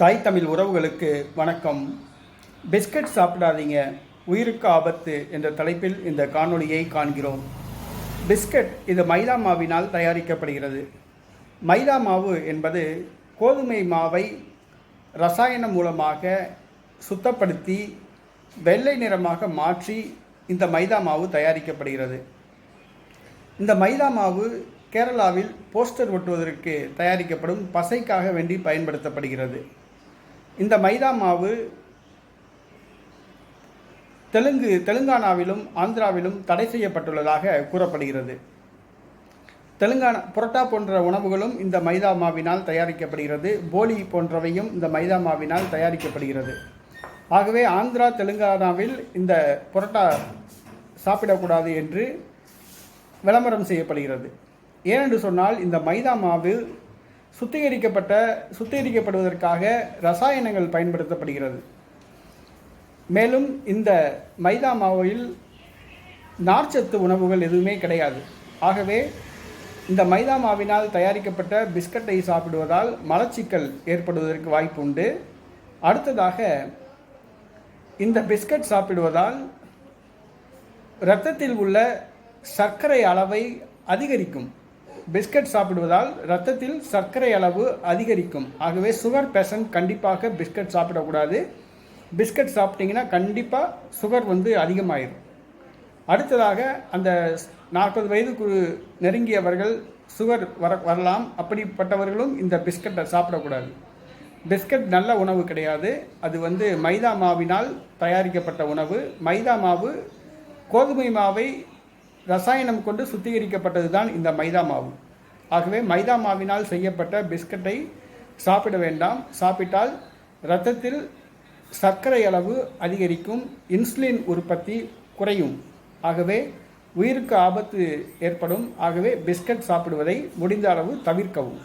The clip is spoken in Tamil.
தாய் தமிழ் உறவுகளுக்கு வணக்கம். பிஸ்கட் சாப்பிடாதீங்க உயிருக்கு ஆபத்து என்ற தலைப்பில் இந்த காணொளியை காண்கிறோம். பிஸ்கட் இது மைதா மாவினால் தயாரிக்கப்படுகிறது. மைதா மாவு என்பது கோதுமை மாவை ரசாயனம் மூலமாக சுத்தப்படுத்தி வெள்ளை நிறமாக மாற்றி இந்த மைதா மாவு தயாரிக்கப்படுகிறது. இந்த மைதா மாவு கேரளாவில் போஸ்டர் ஒட்டுவதற்கு தயாரிக்கப்படும் பசைக்காக வேண்டி பயன்படுத்தப்படுகிறது. இந்த மைதா மாவு தெலுங்கு தெலுங்கானாவிலும் ஆந்திராவிலும் தடை செய்யப்பட்டுள்ளதாக கூறப்படுகிறது. தெலுங்கானா புரோட்டா போன்ற உணவுகளும் இந்த மைதா மாவினால் தயாரிக்கப்படுகிறது. போலி போன்றவையும் இந்த மைதா மாவினால் தயாரிக்கப்படுகிறது. ஆகவே ஆந்திரா தெலுங்கானாவில் இந்த புரோட்டா சாப்பிடக்கூடாது என்று விளம்பரம் செய்யப்படுகிறது. ஏனென்று சொன்னால் இந்த மைதா மாவு சுத்திகரிக்கப்பட்ட சுத்திகரிக்கப்படுவதற்காக ரசாயனங்கள் பயன்படுத்தப்படுகிறது. மேலும் இந்த மைதா மாவில் நார்ச்சத்து உணவுகள் எதுவுமே கிடையாது. ஆகவே இந்த மைதா மாவினால் தயாரிக்கப்பட்ட பிஸ்கட்டை சாப்பிடுவதால் மலச்சிக்கல் ஏற்படுவதற்கு வாய்ப்பு உண்டு. அடுத்ததாக இந்த பிஸ்கட் சாப்பிடுவதால் இரத்தத்தில் உள்ள சர்க்கரை அளவை அதிகரிக்கும். பிஸ்கட் சாப்பிடுவதால் ரத்தத்தில் சர்க்கரை அளவு அதிகரிக்கும். ஆகவே சுகர் பேஷண்ட் கண்டிப்பாக பிஸ்கட் சாப்பிடக்கூடாது. பிஸ்கட் சாப்பிட்டீங்கன்னா கண்டிப்பாக சுகர் வந்து அதிகமாயிடும் அடுத்ததாக அந்த நாற்பது வயதுக்கு நெருங்கியவர்கள் சுகர் வர வரலாம். அப்படிப்பட்டவர்களும் இந்த பிஸ்கட்டை சாப்பிடக்கூடாது. பிஸ்கட் நல்ல உணவு கிடையாது. அது வந்து மைதா மாவினால் தயாரிக்கப்பட்ட உணவு. மைதா மாவு கோதுமை மாவை ரசாயனம் கொண்டு சுத்திகரிக்கப்பட்டது தான் இந்த மைதா மாவு. ஆகவே மைதா மாவினால் செய்யப்பட்ட பிஸ்கட்டை சாப்பிட வேண்டாம். சாப்பிட்டால் இரத்தத்தில் சர்க்கரை அளவு அதிகரிக்கும் இன்சுலின் உற்பத்தி குறையும். ஆகவே உயிருக்கு ஆபத்து ஏற்படும். ஆகவே பிஸ்கட் சாப்பிடுவதை முடிந்த அளவு தவிர்க்கவும்.